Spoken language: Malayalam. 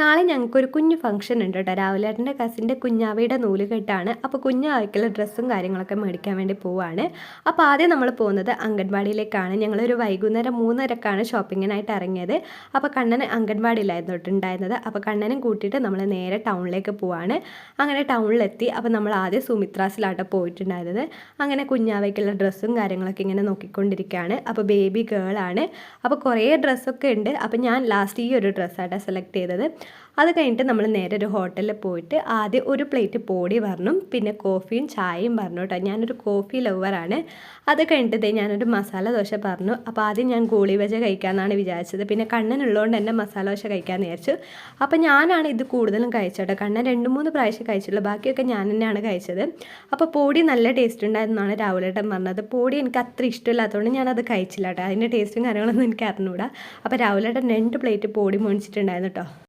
നാളെ ഞങ്ങൾക്കൊരു കുഞ്ഞു ഫംഗ്ഷൻ ഉണ്ട് കേട്ടോ. രാവിലേട്ടന്റെ കസിന്റെ കുഞ്ഞാവയുടെ നൂലുകെട്ടാണ്. അപ്പോൾ കുഞ്ഞാവയ്ക്കുള്ള ഡ്രസ്സും കാര്യങ്ങളൊക്കെ മേടിക്കാൻ വേണ്ടി പോവാണ്. അപ്പോൾ ആദ്യം നമ്മൾ പോകുന്നത് അംഗൻവാടിയിലേക്കാണ്. ഞങ്ങളൊരു വൈകുന്നേരം മൂന്നരക്കാണ് ഷോപ്പിങ്ങിനായിട്ട് ഇറങ്ങിയത്. അപ്പോൾ കണ്ണൻ അംഗൻവാടിയിലായിരുന്നു ഉണ്ടായിരുന്നത്. അപ്പോൾ കണ്ണനും കൂട്ടിയിട്ട് നമ്മൾ നേരെ ടൗണിലേക്ക് പോവാണ്. അങ്ങനെ ടൗണിലെത്തി അപ്പോൾ നമ്മൾ ആദ്യം സുമിത്രാസിലാട്ടോ പോയിട്ടുണ്ടായിരുന്നത്. അങ്ങനെ കുഞ്ഞാവയ്ക്കുള്ള ഡ്രസ്സും കാര്യങ്ങളൊക്കെ ഇങ്ങനെ നോക്കിക്കൊണ്ടിരിക്കുകയാണ്. അപ്പോൾ ബേബി ഗേളാണ് അപ്പോൾ കുറേ ഡ്രസ്സൊക്കെ ഉണ്ട്. അപ്പോൾ ഞാൻ ലാസ്റ്റ് ഈ ഒരു ഡ്രസ്സായിട്ടാണ് സെലക്ട് ചെയ്തത്. അത് കഴിഞ്ഞിട്ട് നമ്മൾ നേരെ ഒരു ഹോട്ടലിൽ പോയിട്ട് ആദ്യം ഒരു പ്ലേറ്റ് പൊടി പറഞ്ഞു പിന്നെ കോഫിയും ചായയും പറഞ്ഞു കേട്ടോ. ഞാനൊരു കോഫി ലവറാണ് അത് കഴിഞ്ഞിട്ട് ഞാനൊരു മസാല ദോശ പറഞ്ഞു. അപ്പോൾ ആദ്യം ഞാൻ ഗോളി വെച്ച കഴിക്കാമെന്നാണ് വിചാരിച്ചത്. പിന്നെ കണ്ണനുള്ളതുകൊണ്ട് തന്നെ മസാല ദോശ കഴിക്കാമെന്ന് വിചാരിച്ചു. അപ്പോൾ ഞാനാണ് ഇത് കൂടുതലും കഴിച്ചത് കണ്ണൻ രണ്ട് മൂന്ന് പ്രാവശ്യം കഴിച്ചുള്ളൂ ബാക്കിയൊക്കെ ഞാൻ തന്നെയാണ് കഴിച്ചത്. അപ്പോൾ പൊടി നല്ല ടേസ്റ്റ് ഉണ്ടായിരുന്നാണ് രാഹുലേട്ടൻ പറഞ്ഞത്. പൊടി എനിക്ക് അത്ര ഇഷ്ടമില്ലാത്തതുകൊണ്ട് ഞാനത് കഴിച്ചില്ല കേട്ടോ. അതിന്റെ ടേസ്റ്റും കാര്യങ്ങളൊന്നും എനിക്ക് അറിഞ്ഞുകൂടാ അപ്പോൾ രാഹുലേട്ടൻ രണ്ട് പ്ലേറ്റ് പൊടി മേടിച്ചിട്ടുണ്ടായിരുന്നു കേട്ടോ.